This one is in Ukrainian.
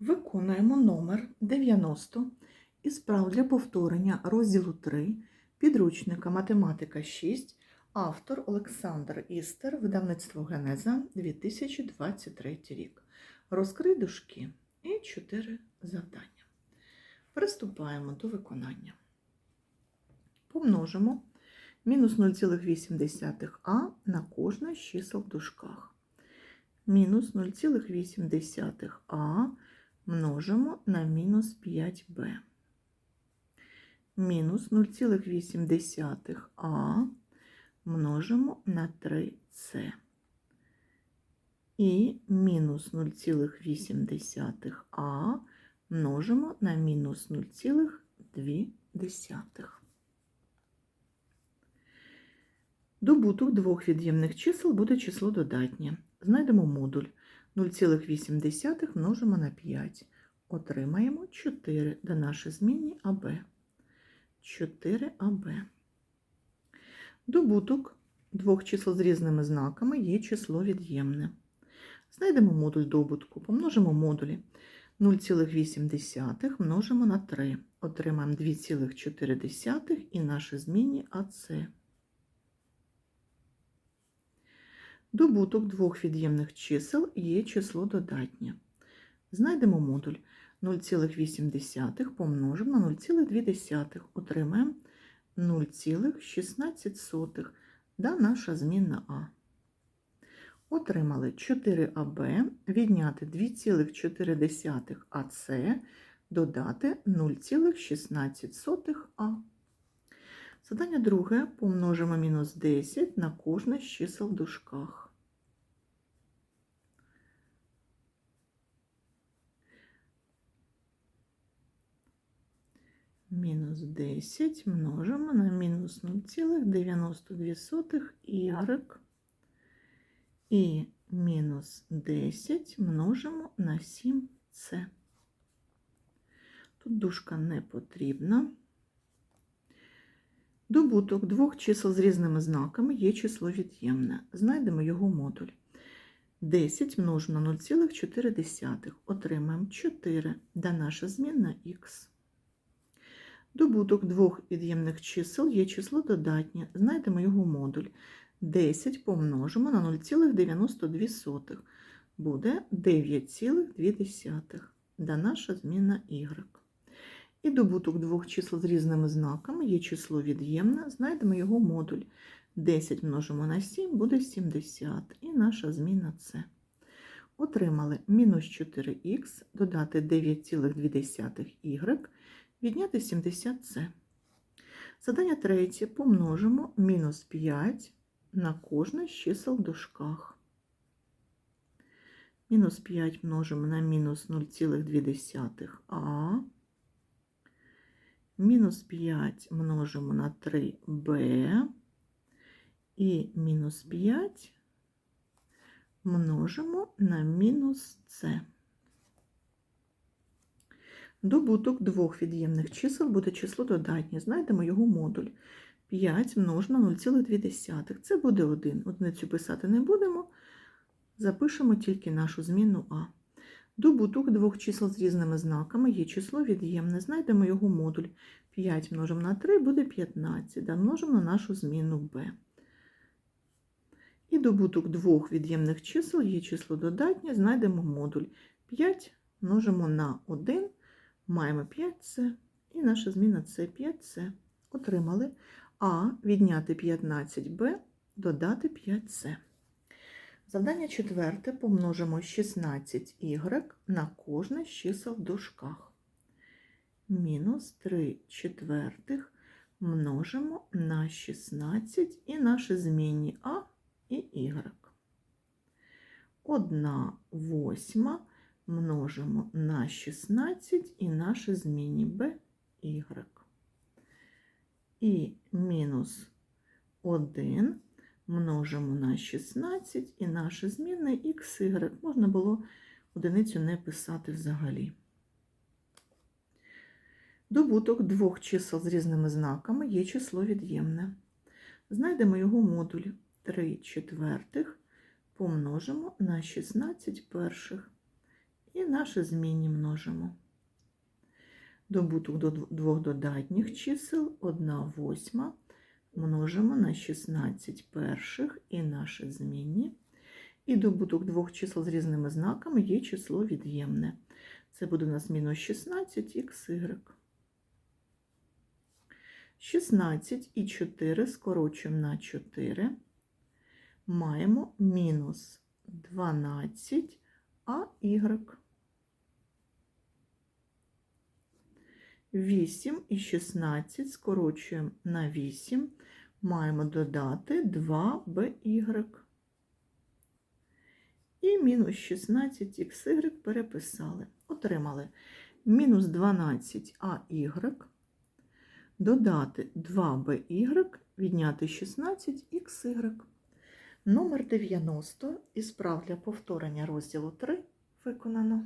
Виконуємо номер 90 із прав для повторення розділу 3 підручника Математика 6, автор Олександр Істер, видавництво Генеза 2023 рік. Розкрий дужки і 4 завдання. Приступаємо до виконання. Помножимо мінус 0,8а на кожне з чисел в дужках. Мінус 0,8а множимо на мінус 5b. Мінус 0,8а множимо на 3c. І мінус 0,8а множимо на мінус 0,2. Добуток двох від'ємних чисел буде число додатнє. Знайдемо модуль 0,8 множимо на 5. Отримаємо 4 до наші змінні АБ. 4АБ. Добуток двох чисел з різними знаками є число від'ємне. Знайдемо модуль добутку, помножимо модулі 0,8 множимо на 3. Отримаємо 2,4 і наші змінні АЦ. Добуток двох від'ємних чисел є число додатнє. Знайдемо модуль 0,8 помножимо на 0,2, отримаємо 0,16 да наша змінна А. Отримали 4АБ, відняти 2,4 АС, додати 0,16А. Задання друге помножимо мінус 10 на кожне з чисел в дужках. Мінус 10 множимо на мінус 0,92 y і мінус 10 множимо на 7c. Тут дужка не потрібна. Добуток двох чисел з різними знаками є число від'ємне. Знайдемо його модуль. 10 множимо на 0,4. Отримаємо 4, де наша змінна х. Добуток двох від'ємних чисел є число додатнє. Знайдемо його модуль. 10 помножимо на 0,92. Буде 9,2, де наша змінна y. І добуток двох чисел з різними знаками є число від'ємне, знайдемо його модуль. 10 множимо на 7 буде 70, і наша зміна С. Отримали мінус 4х, додати 9,2y, відняти 70С. Задання третє помножимо мінус 5 на кожне з чисел в дужках. Мінус 5 множимо на мінус 0,2а. Мінус 5 множимо на 3b і мінус 5 множимо на мінус c. Добуток двох від'ємних чисел буде число додатнє. Знайдемо його модуль. 5 множимо на 0,2. Це буде 1. Одиницю писати не будемо. Запишемо тільки нашу змінну А. Добуток двох чисел з різними знаками є число від'ємне. Знайдемо його модуль. 5 множимо на 3 буде 15, да множимо на нашу зміну b. І добуток двох від'ємних чисел є число додатнє, знайдемо модуль. 5 множимо на 1, маємо 5c, і наша зміна це 5c. Отримали А відняти 15b, додати 5c. Завдання четверте помножимо 16y на кожне з чисел в дужках. Мінус 3 четвертих множимо на 16 і наші змінні А і Y. 1 восьма множимо на 16 і наші змінні Б, Y. І мінус 1 множимо на 16 і наше змінне xy. Можна було одиницю не писати взагалі. Добуток двох чисел з різними знаками є число від'ємне. Знайдемо його модуль 3 четвертих помножимо на 16 перших І наші змінні множимо. Добуток до двох додатніх чисел 1 восьма множимо на 16 перших і наші змінні. І добуток двох чисел з різними знаками є число від'ємне. Це буде у нас мінус 16 xy. 16 і 4 скорочуємо на 4. Маємо мінус 12 АY. 8 і 16 скорочуємо на 8. Маємо додати 2BY. І мінус 16xy переписали. Отримали мінус 12АY, додати 2BY, відняти 16xy. Номер 90 із прав для повторення розділу 3 виконано.